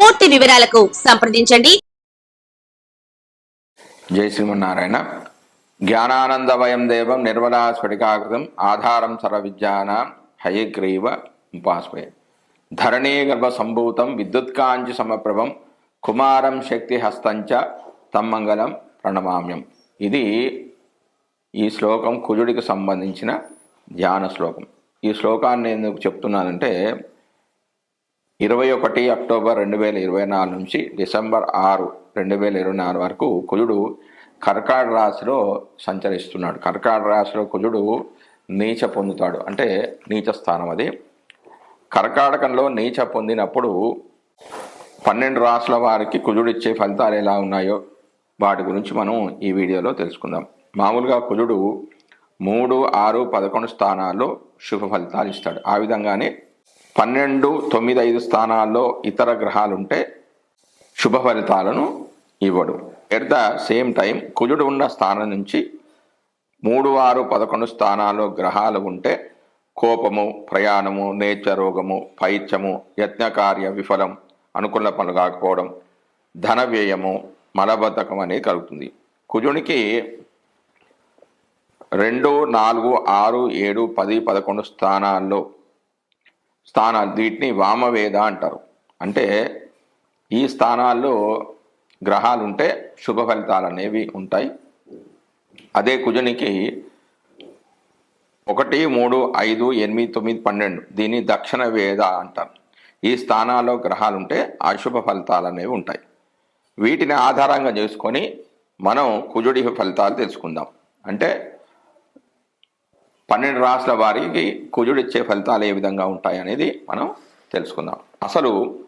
పూర్తి వివరాలకు సంప్రదించండి. జై శ్రీమన్నారాయణ. జ్ఞానానందమయం దేవం నిర్మలా స్ఫటికాకృతం ఆధారం సర్వవిద్యానాం హయగ్రీవ ఉపాస్మయ ధరణీ గర్భ సంభూతం విద్యుత్కాంచి సమప్రభం కుమారం శక్తి హస్తంచ తమ్మంగళం ప్రణమామ్యం. ఇది ఈ శ్లోకం కుజుడికి సంబంధించిన ధ్యాన శ్లోకం. ఈ శ్లోకాన్ని ఎందుకు చెప్తున్నానంటే ఇరవై ఒకటి అక్టోబర్ రెండు వేల ఇరవై నాలుగు నుంచి డిసెంబర్ ఆరు రెండు వేల ఇరవై నాలుగు వరకు కుజుడు కర్కాడ రాశిలో సంచరిస్తున్నాడు. కర్కాడ రాశిలో కుజుడు నీచ పొందుతాడు. అంటే నీచ స్థానం అది. కర్కాటకంలో నీచ పొందినప్పుడు పన్నెండు రాసుల వారికి కుజుడు ఇచ్చే ఫలితాలు ఎలా ఉన్నాయో వాటి గురించి మనం ఈ వీడియోలో తెలుసుకుందాం. మామూలుగా కుజుడు మూడు ఆరు పదకొండు స్థానాల్లో శుభ ఫలితాలు ఇస్తాడు. ఆ విధంగానే పన్నెండు తొమ్మిది ఐదు స్థానాల్లో ఇతర గ్రహాలు ఉంటే శుభ ఫలితాలను ఇవ్వడు. ఎట్ ద సేమ్ టైం కుజుడు ఉన్న స్థానం నుంచి మూడు ఆరు పదకొండు స్థానాల్లో గ్రహాలు ఉంటే కోపము ప్రయాణము నేచ రోగము పైత్యము యత్నకార్య విఫలం అనుకున్న పనులు కాకపోవడం ధన వ్యయము మలబద్ధకం అనేది కలుగుతుంది. కుజునికి రెండు నాలుగు ఆరు ఏడు పది పదకొండు స్థానాల్లో స్థానాలు వీటిని వామవేద అంటారు. అంటే ఈ స్థానాల్లో గ్రహాలు ఉంటే శుభ ఫలితాలు అనేవి ఉంటాయి. అదే కుజునికి ఒకటి మూడు ఐదు ఎనిమిది తొమ్మిది పన్నెండు దీన్ని దక్షిణ వేద అంటారు. ఈ స్థానాల్లో గ్రహాలు ఉంటే అశుభ ఫలితాలు అనేవి ఉంటాయి. వీటిని ఆధారంగా చేసుకొని మనం కుజుడి ఫలితాలు తెలుసుకుందాం. అంటే పన్నెండు రాసుల వారికి కుజుడు ఇచ్చే ఫలితాలు ఏ విధంగా ఉంటాయి అనేది మనం తెలుసుకుందాం. అసలు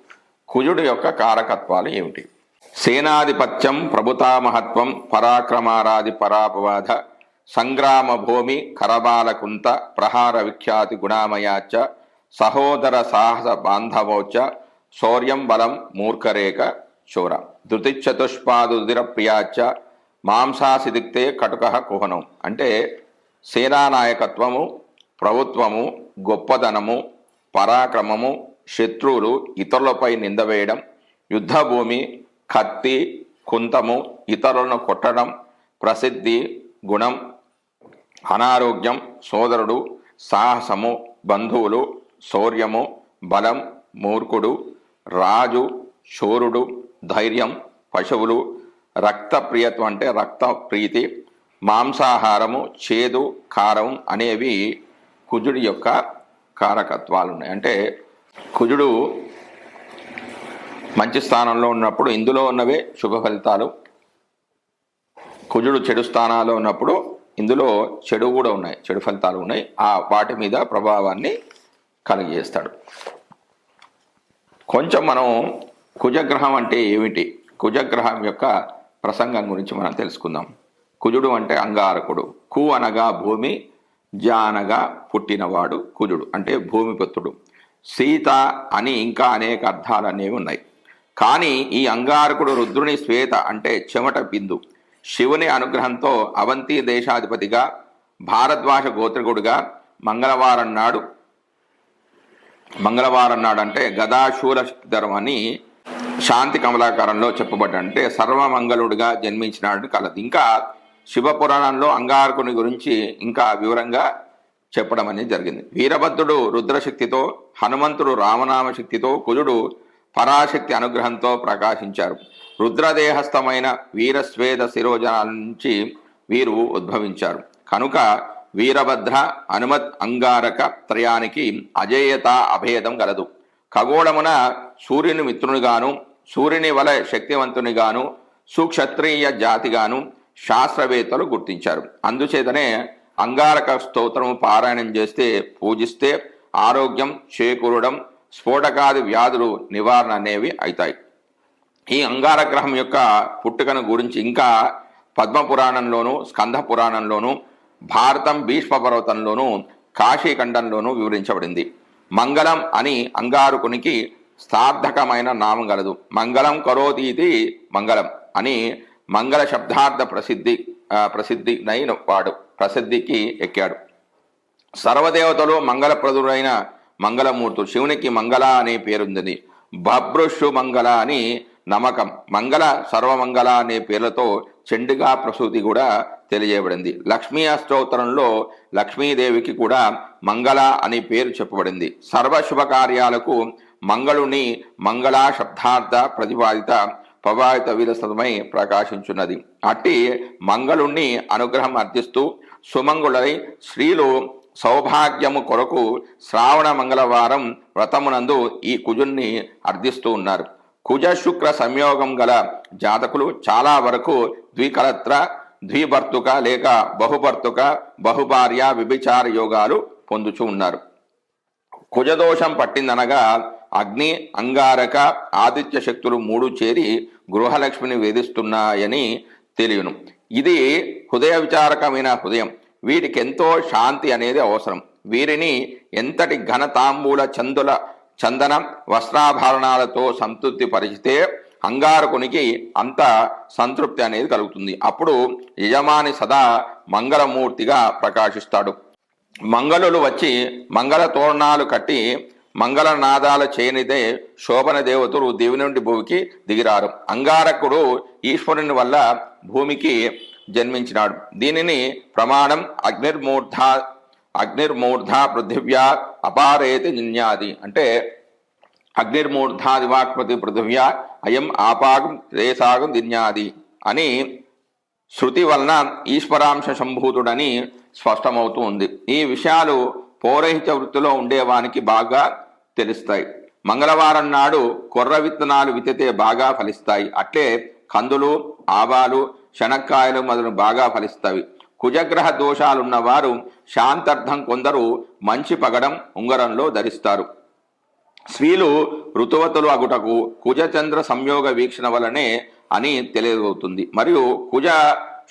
కుజుడు యొక్క కారకత్వాలు ఏమిటి? సేనాధిపత్యం ప్రభుతామహత్వం పరాక్రమారాది పరాపవాద సంగ్రామ భూమి కరబాలకుంత ప్రహార విఖ్యాతి గుణామయాచ సహోదర సాహస బాంధవోచ శౌర్యం బలం మూర్ఖరేఖ చోర ధృతిచతుష్పాదుదిర ప్రియాచ మాంసాసిదిక్తే కటుక కుహనం. అంటే సేనానాయకత్వము ప్రభుత్వము గొప్పదనము పరాక్రమము శత్రువులు ఇతరులపై నిందవేయడం యుద్ధభూమి కత్తి కుంతము ఇతరులను కొట్టడం ప్రసిద్ధి గుణం అనారోగ్యం సోదరుడు సాహసము బంధువులు శౌర్యము బలం మూర్ఖుడు రాజు శూరుడు ధైర్యం పశువులు రక్తప్రియత్వం అంటే రక్త ప్రీతి మాంసాహారము చేదు కారం అనేవి కుజుడి యొక్క కారకత్వాలు ఉన్నాయి అంటే కుజుడు మంచి స్థానంలో ఉన్నప్పుడు ఇందులో ఉన్నవే శుభ ఫలితాలు. కుజుడు చెడు స్థానాల్లో ఉన్నప్పుడు ఇందులో చెడు కూడా ఉన్నాయి చెడు ఫలితాలు ఉన్నాయి. ఆ వాటి మీద ప్రభావాన్ని కలిగజేస్తాడు. కొంచెం మనం కుజగ్రహం అంటే ఏమిటి? కుజగ్రహం యొక్క ప్రసంగం గురించి మనం తెలుసుకుందాం. కుజుడు అంటే అంగారకుడు. కు అనగా భూమి జ అనగా పుట్టినవాడు కుజుడు అంటే భూమిపుత్రుడు సీత అని ఇంకా అనేక అర్థాలు అనేవి ఉన్నాయి. కానీ ఈ అంగారకుడు రుద్రుని శ్వేత అంటే చెమట బిందు. శివుని అనుగ్రహంతో అవంతి దేశాధిపతిగా భారద్వాజ గోత్రకుడుగా మంగళవారం నాడు మంగళవారం నాడు అంటే గదాశూల ధరం అని శాంతి కమలాకారంలో చెప్పబడ్డాడు అంటే సర్వమంగళుడిగా జన్మించినాడు కలదు. ఇంకా శివపురాణంలో అంగారకుని గురించి ఇంకా వివరంగా చెప్పడం అనేది జరిగింది. వీరభద్రుడు రుద్రశక్తితో హనుమంతుడు రామనామ శక్తితో కుజుడు పరాశక్తి అనుగ్రహంతో ప్రకాశించారు. రుద్రదేహస్థమైన వీరస్వేద శిరోజనాల నుంచి వీరు ఉద్భవించారు. కనుక వీరభద్ర హనుమత్ అంగారక త్రయానికి అజేయత అభేదం గలదు. ఖగోళమున సూర్యుని మిత్రునిగాను సూర్యుని వలె శక్తివంతునిగాను సుక్షత్రియ జాతిగాను శాస్త్రవేత్తలు గుర్తించారు. అందుచేతనే అంగారక స్తోత్రము పారాయణం చేస్తే పూజిస్తే ఆరోగ్యం చేకూరడం స్ఫోటకాది వ్యాధులు నివారణ అనేవి అవుతాయి ఈ అంగారగ్రహం యొక్క పుట్టుకను గురించి ఇంకా పద్మ పురాణంలోనూ స్కంద పురాణంలోను భారతం భీష్మ పర్వతంలోను కాశీఖండంలోను వివరించబడింది. మంగళం అని అంగారకునికి సార్థకమైన నామం గలదు. మంగళం కరోతీతి మంగళం అని మంగళ శబ్దార్థ ప్రసిద్ధి ప్రసిద్ధి నైన వాడు ప్రసిద్ధికి ఎక్కాడు. సర్వదేవతలు మంగళప్రదుడైన మంగళమూర్తుడు శివునికి మంగళ అనే పేరుందని బభ్రుషు మంగళ అని నమ్మకం. మంగళ సర్వమంగళ అనే పేర్లతో చెండుగా ప్రసూతి కూడా తెలియబడింది లక్ష్మీ అష్టోత్తరంలో లక్ష్మీదేవికి కూడా మంగళ అనే పేరు చెప్పబడింది. సర్వ శుభకార్యాలకు మంగళుని మంగళ శబ్దార్థ ప్రతిపాదిత ప్రభావిత విరసమై ప్రకాశించున్నది. అట్టి మంగళుణ్ణి అనుగ్రహం అర్థిస్తూ సుమంగుళై స్త్రీలు సౌభాగ్యము కొరకు శ్రావణ మంగళవారం వ్రతమునందు ఈ కుజుణ్ణి అర్థిస్తూ ఉన్నారు. కుజ శుక్ర సంయోగం గల జాతకులు చాలా వరకు ద్వికలత్ర ద్విభర్తుక లేక బహుభర్తుక బహుభార్య విభిచార యోగాలు పొందుచూ ఉన్నారు. కుజదోషం పట్టిందనగా అగ్ని అంగారక ఆదిత్య శక్తులు మూడు చేరి గృహలక్ష్మిని వేధిస్తున్నాయని తెలియను. ఇది హృదయ విచారకమైన హృదయం. వీటికి ఎంతో శాంతి అనేది అవసరం. వీరిని ఎంతటి ఘనతాంబూల చందుల చందన వస్త్రాభరణాలతో సంతృప్తి పరిచితే అంగారకునికి అంత సంతృప్తి అనేది కలుగుతుంది. అప్పుడు యజమాని సదా మంగళమూర్తిగా ప్రకాశిస్తాడు. మంగళులు వచ్చి మంగళ తోరణాలు కట్టి మంగళనాదాల చేయనిదే శోభన దేవతలు దేవి నుండి భూమికి దిగిరారు. అంగారకుడు ఈశ్వరుని వల్ల భూమికి జన్మించినాడు. దీనిని ప్రమాణం అగ్నిర్మూర్ధ అగ్నిర్మూర్ధ పృథివ్యా అపారేతి నిన్యాది అంటే అగ్నిర్మూర్ధ దివాక్మతి పృథివ్యా అయం ఆపాగం రేసాగం దిన్యాది అని శృతి వలన ఈశ్వరాంశ సంభూతుడని స్పష్టమవుతూ ఉంది. ఈ విషయాలు పౌరహిత వృత్తిలో ఉండేవానికి బాగా తెలుస్తాయి. మంగళవారం నాడు కొర్ర విత్తనాలు విత్తితే బాగా ఫలిస్తాయి. అట్లే కందులు ఆవాలు శనక్కాయలు మొదలు బాగా ఫలిస్తాయి. కుజగ్రహ దోషాలున్న వారు శాంతార్థం కొందరు మంచి పగడం ఉంగరంలో ధరిస్తారు. స్త్రీలు ఋతువతులు అగుటకు కుజచంద్ర సంయోగ వీక్షణ వలనే అని తెలియవుతుంది మరియు కుజ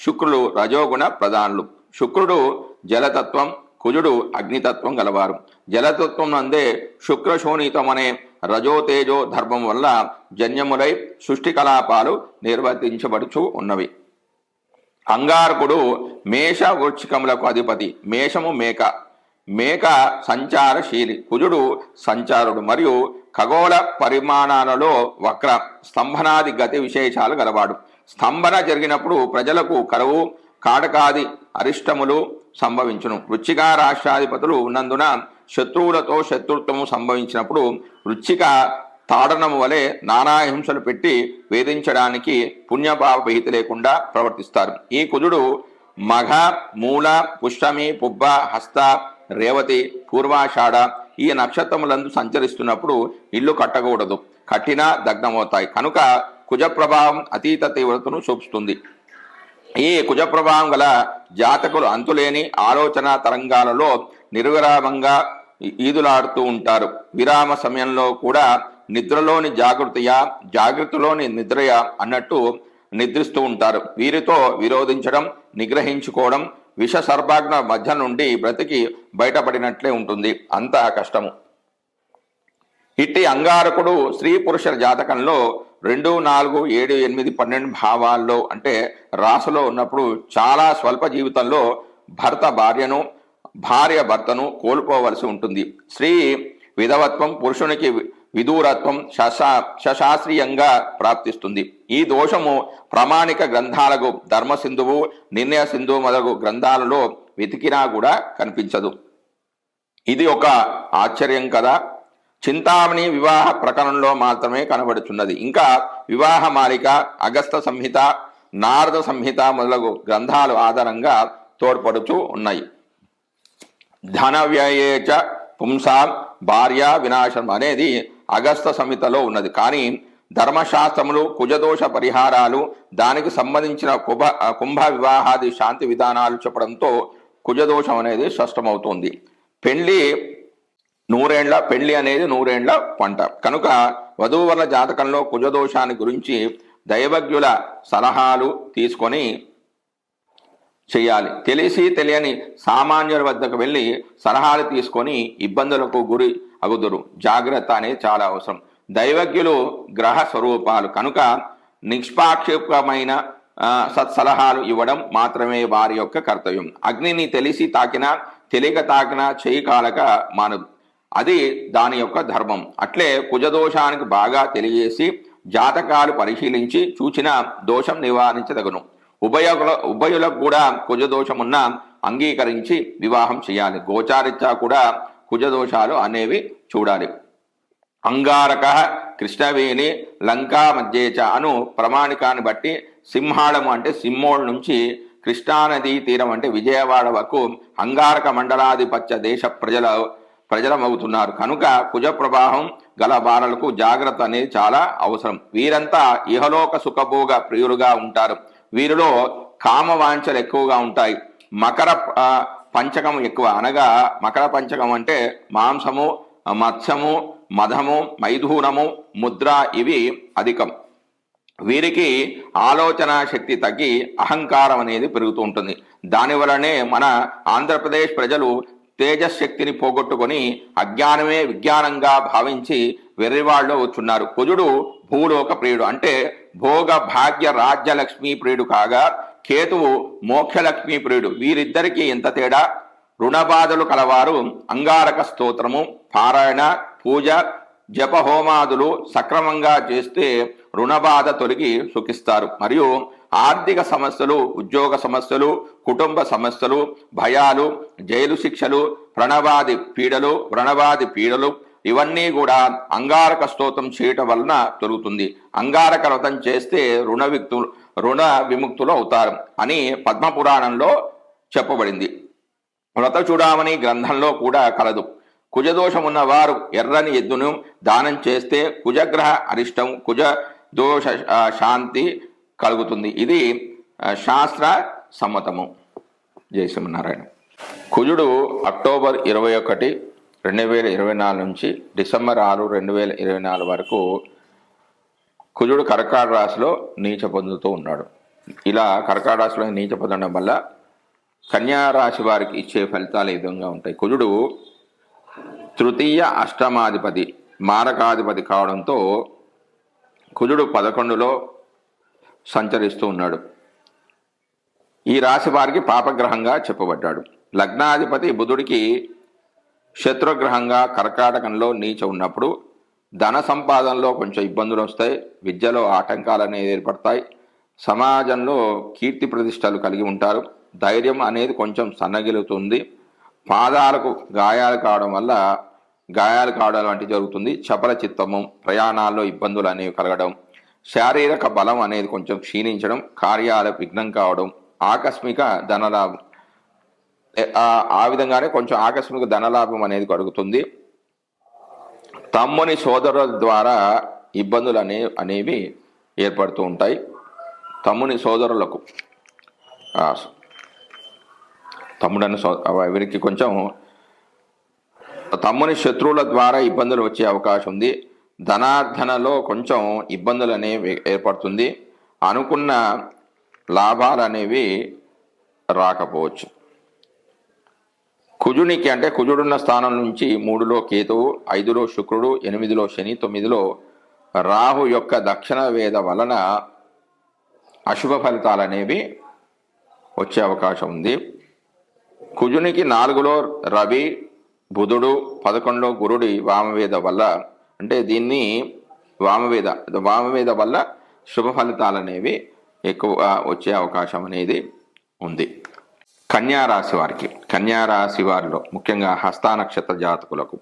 శుక్రులు రజోగుణ ప్రధానులు. శుక్రుడు జలతత్వం కుజుడు అగ్నితత్వం గలవారు. జలతత్వం నందే శుక్రశోణితం అనే రజోతేజో ధర్మం వల్ల జన్యములై సృష్టి కలాపాలు నిర్వర్తించబడుచు ఉన్నవి. అంగారకుడు మేష వృక్షికములకు అధిపతి. మేషము మేక. మేక సంచారశీలి. కుజుడు సంచారుడు మరియు ఖగోళ పరిమాణాలలో వక్ర స్తంభనాది గతి విశేషాలు గలవాడు. స్తంభన జరిగినప్పుడు ప్రజలకు కరువు కాటకాది అరిష్టములు సంభవించును. వృచ్చిక రాష్ట్రాధిపతులు ఉన్నందున శత్రువులతో శత్రుత్వము సంభవించినప్పుడు వృచ్చిక తాడనము వలె నానా హింసలు పెట్టి వేధించడానికి పుణ్యపాప భీతి లేకుండా ప్రవర్తిస్తారు. ఈ కుజుడు మఘ మూల పుష్టమి పుబ్బ హస్త రేవతి పూర్వాషాఢ ఈ నక్షత్రములందు సంచరిస్తున్నప్పుడు ఇల్లు కట్టకూడదు. కట్టినా దగ్నమవుతాయి కనుక కుజ ప్రభావం అతీత తీవ్రతను చూపుతుంది. ఈ కుజ ప్రభావం గల జాతకులు అంతులేని ఆలోచన తరంగాలలో నిర్విరామంగా ఈదులాడుతూ ఉంటారు. విరామ సమయంలో కూడా నిద్రలోని జాగృతియా జాగృతిలోని నిద్రయ అన్నట్టు నిద్రిస్తూ ఉంటారు. వీరితో విరోధించడం నిగ్రహించుకోవడం విష సర్భాగ్న మధ్య నుండి బ్రతికి బయటపడినట్లే ఉంటుంది. అంత కష్టము. ఇట్టి అంగారకుడు స్త్రీ పురుషుల జాతకంలో రెండు నాలుగు ఏడు ఎనిమిది పన్నెండు భావాల్లో అంటే రాసులో ఉన్నప్పుడు చాలా స్వల్ప జీవితంలో భర్త భార్యను భార్య భర్తను కోల్పోవలసి ఉంటుంది. స్త్రీ విధవత్వం పురుషునికి విదూరత్వం శశా శశాస్త్రీయంగా ప్రాప్తిస్తుంది. ఈ దోషము ప్రామాణిక గ్రంథాలకు ధర్మసింధువు నిర్ణయ సింధువు మొదలగు గ్రంథాలలో వెతికినా కూడా కనిపించదు. ఇది ఒక ఆశ్చర్యం కదా. చింతామణి వివాహ ప్రకరణంలో మాత్రమే కనబడుచున్నది. ఇంకా వివాహ మాలిక అగస్త సంహిత నారద సంహిత మొదలగు గ్రంథాలు ఆధారంగా తోడ్పడుతూ ఉన్నాయి. ధన వ్యయేచ పుంసాం భార్య వినాశం అనేది అగస్త సంహితలో ఉన్నది. కానీ ధర్మశాస్త్రములు కుజదోష పరిహారాలు దానికి సంబంధించిన కుభ కుంభ వివాహాది శాంతి విధానాలు చెప్పడంతో కుజదోషం అనేది స్పష్టమవుతుంది. పెళ్ళి నూరేండ్ల పెళ్ళి అనేది నూరేండ్ల పంట. కనుక వధూవరుల జాతకంలో కుజదోషాన్ని గురించి దైవజ్ఞుల సలహాలు తీసుకొని చేయాలి. తెలిసి తెలియని సామాన్యుల వద్దకు వెళ్ళి సలహాలు తీసుకొని ఇబ్బందులకు గురి అగుదురు. జాగ్రత్త అనేది చాలా అవసరం. దైవజ్ఞులు గ్రహ స్వరూపాలు. కనుక నిష్పాక్షికమైన సత్సలహాలు ఇవ్వడం మాత్రమే వారి యొక్క కర్తవ్యం. అగ్నిని తెలిసి తాకినా తెలియక తాకినా చేయి కాలక మానదు. అది దాని యొక్క ధర్మం. అట్లే కుజదోషానికి బాగా తెలియజేసి జాతకాలు పరిశీలించి చూచిన దోషం నివారించదగును. ఉభయ ఉభయులకు కూడా కుజదోషమున్న అంగీకరించి వివాహం చేయాలి. గోచారిత్యా కూడా కుజదోషాలు అనేవి చూడాలి. అంగారక కృష్ణవేణి లంకా మధ్యేచ అను ప్రమాణికాన్ని బట్టి సింహాళము అంటే సింహోళ నుంచి కృష్ణానదీ తీరం అంటే విజయవాడ వరకు అంగారక మండలాధిపత్య దేశ ప్రజల ప్రజలమవుతున్నారు. కనుక కుజ ప్రవాహం గల బాలలకు జాగ్రత్త అనేది చాలా అవసరం. వీరంతా ఇహలోక సుఖభోగ ప్రియులుగా ఉంటారు. వీరిలో కామవాంఛలు ఎక్కువగా ఉంటాయి. మకర పంచకం ఎక్కువ. అనగా మకర పంచకం అంటే మాంసము మత్స్యము మధము మైథూనము ముద్ర ఇవి అధికం. వీరికి ఆలోచన శక్తి తగ్గి అహంకారం అనేది పెరుగుతూ ఉంటుంది. దానివలనే మన ఆంధ్రప్రదేశ్ ప్రజలు తేజశక్తిని పోగొట్టుకొని అజ్ఞానమే విజ్ఞానంగా భావించి వెర్రివాళ్ళు వచ్చున్నారు. కుజుడు భూలోక ప్రియుడు. అంటే భోగ భాగ్య రాజ్యలక్ష్మీ ప్రియుడు కాగా కేతువు మోక్షలక్ష్మీ ప్రియుడు. వీరిద్దరికీ ఎంత తేడా? రుణబాధలు కలవారు అంగారక స్తోత్రము పారాయణ పూజ జపహోమాదులు సక్రమంగా చేస్తే రుణబాధ తొలగి సుఖిస్తారు. మరియు ఆర్థిక సమస్యలు ఉద్యోగ సమస్యలు కుటుంబ సమస్యలు భయాలు జైలు శిక్షలు ప్రణవాది పీడలు వ్రణవాది పీడలు ఇవన్నీ కూడా అంగారక స్తోత్రం చేయటం వలన తొలుగుతుంది. అంగారక వ్రతం చేస్తే రుణ విక్తు రుణ విముక్తులు అవుతారు అని పద్మపురాణంలో చెప్పబడింది. వ్రత చూడామని గ్రంథంలో కూడా కలదు. కుజదోషం ఉన్నవారు ఎర్రని ఎద్దును దానం చేస్తే కుజగ్రహ అరిష్టం కుజ దోష శాంతి కలుగుతుంది. ఇది శాస్త్ర సమ్మతము. జై శ్రీమన్నారాయణ. కుజుడు అక్టోబర్ ఇరవై ఒకటి రెండు వేల ఇరవై నాలుగు నుంచి డిసెంబర్ ఆరు రెండు వేల ఇరవై నాలుగు వరకు కుజుడు కర్కాట రాశిలో నీచ పొందుతూ ఉన్నాడు. ఇలా కర్కాట రాశిలో నీచ పొందడం వల్ల కన్యా రాశి వారికి ఇచ్చే ఫలితాలు ఈ విధంగా ఉంటాయి? కుజుడు తృతీయ అష్టమాధిపతి మారకాధిపతి కావడంతో కుజుడు పదకొండులో సంచరిస్తూ ఉన్నాడు. ఈ రాశి వారికి పాపగ్రహంగా చెప్పబడ్డాడు. లగ్నాధిపతి బుధుడికి శత్రుగ్రహంగా కర్కాటకంలో నీచ ఉన్నప్పుడు ధన సంపాదనలో కొంచెం ఇబ్బందులు వస్తాయి. విద్యలో ఆటంకాలు అనేవి ఏర్పడతాయి. సమాజంలో కీర్తి ప్రతిష్టలు కలిగి ఉంటారు. ధైర్యం అనేది కొంచెం సన్నగిలుతుంది. పాదాలకు గాయాలు కావడం వల్ల గాయాలు కావడం వంటి జరుగుతుంది. చపల చిత్తము ప్రయాణాల్లో ఇబ్బందులు అనేవి కలగడం శారీరక బలం అనేది కొంచెం క్షీణించడం కార్యాల విఘ్నం కావడం ఆకస్మిక ధనలాభం. ఆ- విధంగానే కొంచెం ఆకస్మిక ధనలాభం అనేది కలుగుతుంది. తమ్ముని సోదరుల ద్వారా ఇబ్బందులు అనే అనేవి ఏర్పడుతూ ఉంటాయి. తమ్ముని సోదరులకు తమ్ముడని సో వీరికి కొంచెం తమ్ముని శత్రువుల ద్వారా ఇబ్బందులు వచ్చే అవకాశం ఉంది. ధనార్ధనలో కొంచెం ఇబ్బందులు అనేవి ఏర్పడుతుంది. అనుకున్న లాభాలు అనేవి రాకపోవచ్చు. కుజునికి అంటే కుజుడున్న స్థానం నుంచి మూడులో కేతువు ఐదులో శుక్రుడు ఎనిమిదిలో శని తొమ్మిదిలో రాహు యొక్క దక్షిణ వేద వలన అశుభ ఫలితాలు అనేవి వచ్చే అవకాశం ఉంది. కుజునికి నాలుగులో రవి బుధుడు పదకొండులో గురుడి వామవేద వల్ల అంటే దీన్ని వామవేద వామవేద వల్ల శుభ ఫలితాలు అనేవి ఎక్కువ వచ్చే అవకాశం అనేది ఉంది. కన్యారాశి వారికి కన్యారాశి వారిలో ముఖ్యంగా హస్తా నక్షత్ర జాతకులకు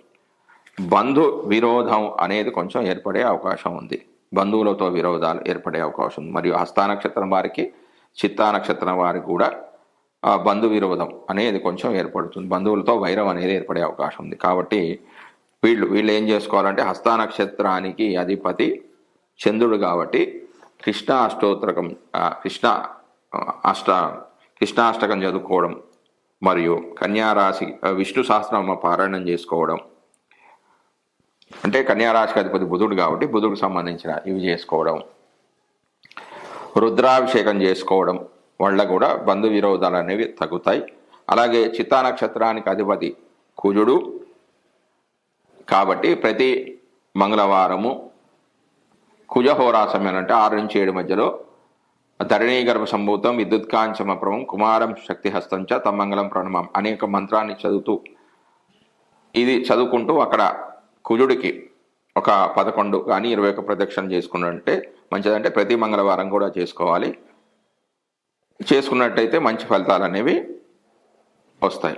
బంధు విరోధం అనేది కొంచెం ఏర్పడే అవకాశం ఉంది. బంధువులతో విరోధాలు ఏర్పడే అవకాశం ఉంది. మరియు హస్తా నక్షత్రం వారికి చిత్తా నక్షత్రం వారికి కూడా బంధు విరోధం అనేది కొంచెం ఏర్పడుతుంది. బంధువులతో వైరం అనేది ఏర్పడే అవకాశం ఉంది. కాబట్టి వీళ్ళు వీళ్ళు ఏం చేసుకోవాలంటే హస్తా నక్షత్రానికి అధిపతి చంద్రుడు కాబట్టి కృష్ణ అష్టోత్తరకం కృష్ణ అష్ట కృష్ణాష్టకం చదువుకోవడం మరియు కన్యారాశి విష్ణు సహస్రనామ పారాయణం చేసుకోవడం. అంటే కన్యారాశికి అధిపతి బుధుడు కాబట్టి బుధుడికి సంబంధించిన ఇవి చేసుకోవడం. రుద్రాభిషేకం చేసుకోవడం. వల్ల కూడా బంధు విరోధాలు అనేవి తగ్గుతాయి. అలాగే చిత్తా నక్షత్రానికి అధిపతి కుజుడు. కాబట్టి ప్రతి మంగళవారము కుజహోరా సమయం అంటే ఆరు నుంచి ఏడు మధ్యలో ధరణీ గర్భ సంభూతం విద్యుత్ కాంచమప్రమం కుమారం శక్తిహస్తం చ తమ్మంగళం ప్రణమం అనేక మంత్రాన్ని చదువుతూ ఇది చదువుకుంటూ అక్కడ కుజుడికి ఒక పదకొండు కానీ ఇరవై ఒక ప్రదక్షిణ చేసుకున్నట్టే మంచిదంటే ప్రతి మంగళవారం కూడా చేసుకోవాలి. చేసుకున్నట్టయితే మంచి ఫలితాలు అనేవి వస్తాయి.